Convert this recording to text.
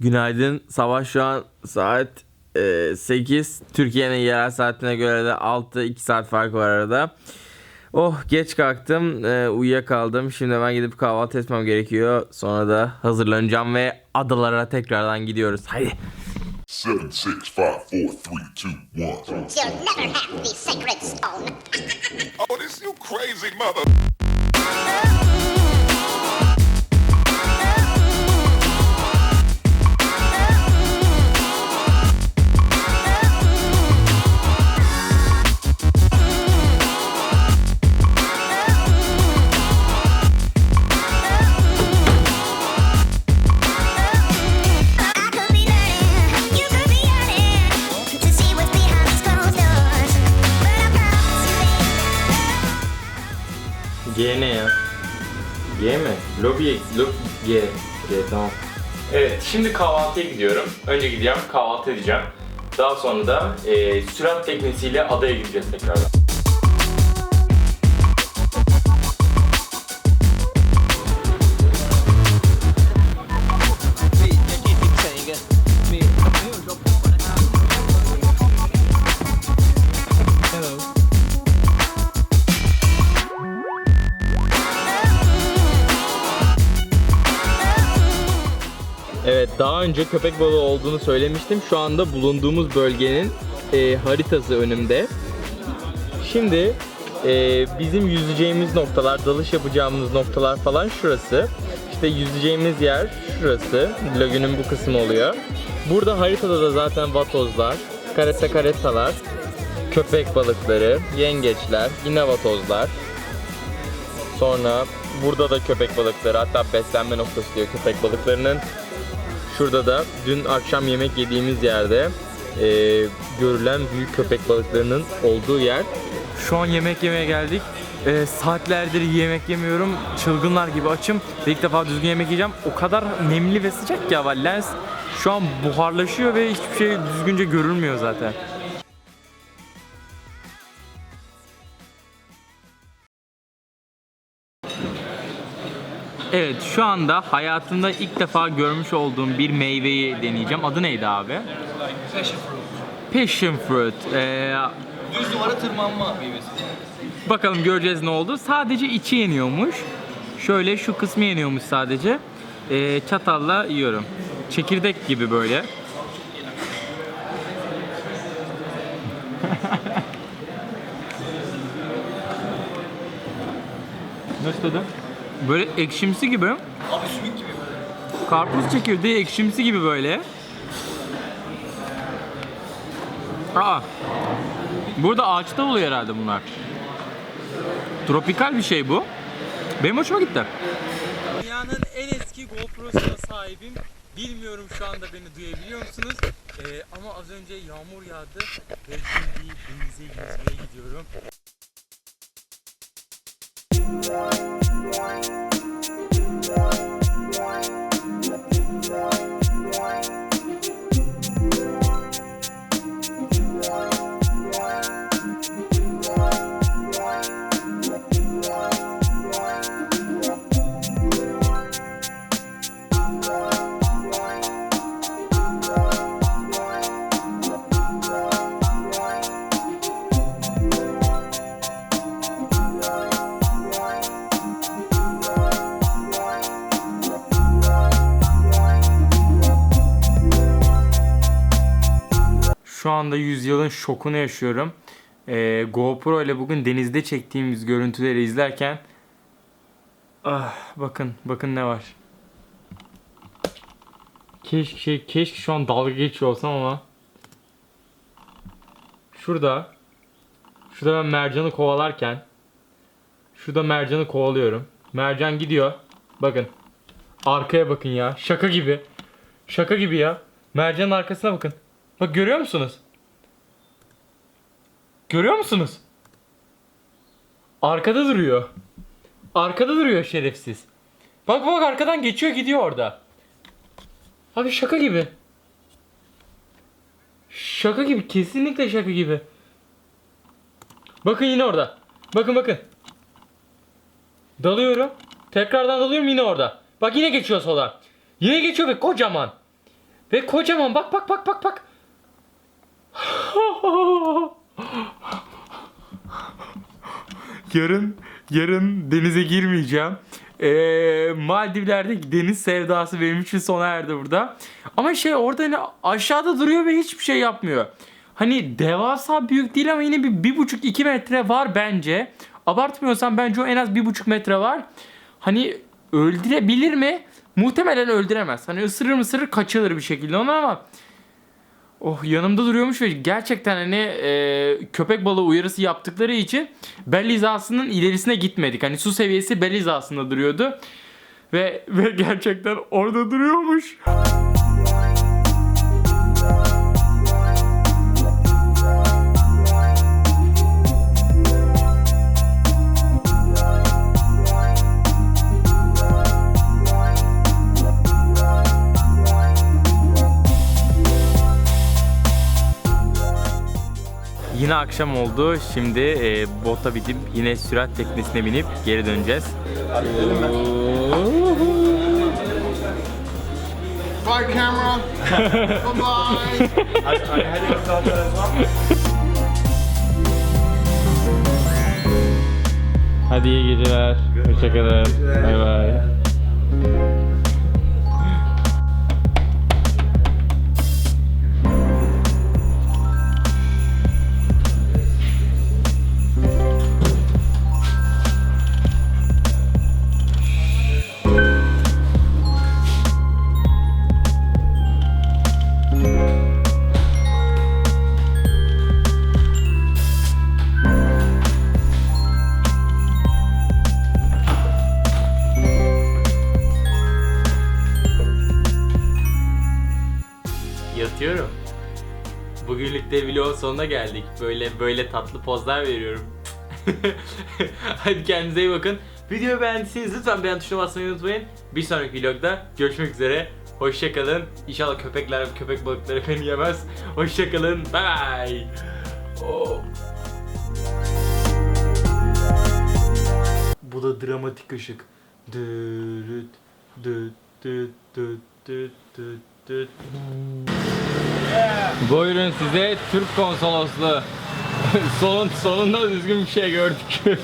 Günaydın. Sabah şu an saat e, 8. Türkiye'nin yerel saatine göre de 6 2 saat fark var arada. Oh geç kalktım. E, uyuyakaldım. Şimdi hemen gidip kahvaltı etmem gerekiyor. Sonra da hazırlanacağım ve adalara tekrardan gidiyoruz. Haydi. Seven, six, five, four, three, two, one. You'll never have the sacred stone. Oh, this you crazy mother. G mi? Lobby, lob, G. G tamam. Evet şimdi kahvaltıya gidiyorum. Önce gideceğim kahvaltı edeceğim. Daha sonra da e, sürat teknesiyle adaya gideceğiz tekrardan. Evet daha önce köpek balığı olduğunu söylemiştim. Şu anda bulunduğumuz bölgenin e, haritası önümde. Şimdi e, bizim yüzeceğimiz noktalar, dalış yapacağımız noktalar falan şurası. İşte yüzeceğimiz yer şurası. Lagünün bu kısmı oluyor. Burada haritada da zaten vatozlar, karate karetalar, köpek balıkları, yengeçler, yine vatozlar. Sonra burada da köpek balıkları hatta beslenme noktası diyor köpek balıklarının. Şurada da dün akşam yemek yediğimiz yerde e, görülen büyük köpek balıklarının olduğu yer. Şu an yemek yemeye geldik. Ee, saatlerdir yemek yemiyorum. Çılgınlar gibi açım. Ve ilk defa düzgün yemek yiyeceğim. O kadar nemli ve sıcak ki hava. Lens şu an buharlaşıyor ve hiçbir şey düzgünce görülmüyor zaten. Evet şu anda hayatımda ilk defa görmüş olduğum bir meyveyi deneyeceğim. Adı neydi abi? Passion fruit. Ee, Düz duvara tırmanma meyvesi. Bakalım göreceğiz ne oldu. Sadece içi yeniyormuş. Şöyle şu kısmı yeniyormuş sadece. Ee, çatalla yiyorum. Çekirdek gibi böyle. Nasıl tadı? Böyle ekşimsi gibi. Abi sümük gibi. Karpuz çekirdeği ekşimsi gibi böyle. Aa. Burada ağaçta oluyor herhalde bunlar. Tropikal bir şey bu. Benim hoşuma gitti. Dünyanın en eski GoPro'suna sahibim. Bilmiyorum şu anda beni duyabiliyor musunuz? Ee, ama az önce yağmur yağdı ve şimdi denize yüzmeye gidiyorum. Şu anda yüzyılın şokunu yaşıyorum. Ee, GoPro ile bugün denizde çektiğimiz görüntüleri izlerken ah, bakın bakın ne var. Keşke şey, keşke şu an dalga geçiyor olsam ama şurada şurada ben mercanı kovalarken şurada mercanı kovalıyorum. Mercan gidiyor. Bakın. Arkaya bakın ya. Şaka gibi. Şaka gibi ya. Mercanın arkasına bakın. Bak görüyor musunuz? Görüyor musunuz? Arkada duruyor. Arkada duruyor şerefsiz. Bak bak arkadan geçiyor gidiyor orada. Abi şaka gibi. Şaka gibi kesinlikle şaka gibi. Bakın yine orada. Bakın bakın. Dalıyorum. Tekrardan dalıyorum yine orada. Bak yine geçiyor sola. Yine geçiyor ve kocaman. Ve kocaman bak bak bak bak bak. Yarın yarın denize girmeyeceğim. Ee, Maldivler'deki deniz sevdası benim için sona erdi burada. Ama şey orada hani aşağıda duruyor ve hiçbir şey yapmıyor. Hani devasa büyük değil ama yine bir, bir buçuk iki metre var bence. Abartmıyorsam bence o en az bir buçuk metre var. Hani öldürebilir mi? Muhtemelen öldüremez. Hani ısırır ısırır kaçılır bir şekilde onu ama Oh yanımda duruyormuş ve gerçekten hani e, köpek balığı uyarısı yaptıkları için bel hizasının ilerisine gitmedik. Hani su seviyesi bel hizasında duruyordu. Ve, ve gerçekten orada duruyormuş. Yine akşam oldu. Şimdi e, bota binip yine sürat teknesine binip geri döneceğiz. Bye, camera. bye bye. Hadi iyi geceler. Hoşçakalın. Bay bay. Yatıyorum. Bugünlük de vlogun sonuna geldik. Böyle böyle tatlı pozlar veriyorum. Hadi kendinize iyi bakın. Videoyu beğendiyseniz lütfen beğen tuşuna basmayı unutmayın. Bir sonraki vlogda görüşmek üzere. Hoşçakalın. İnşallah köpekler köpek balıkları beni yemez. Hoşçakalın. Bye bye. Oh. Bu da dramatik ışık. Dürüt, düt, düt, düt, düt, düt, düt. Buyurun size Türk konsolosluğu. Sonun, sonunda düzgün bir şey gördük.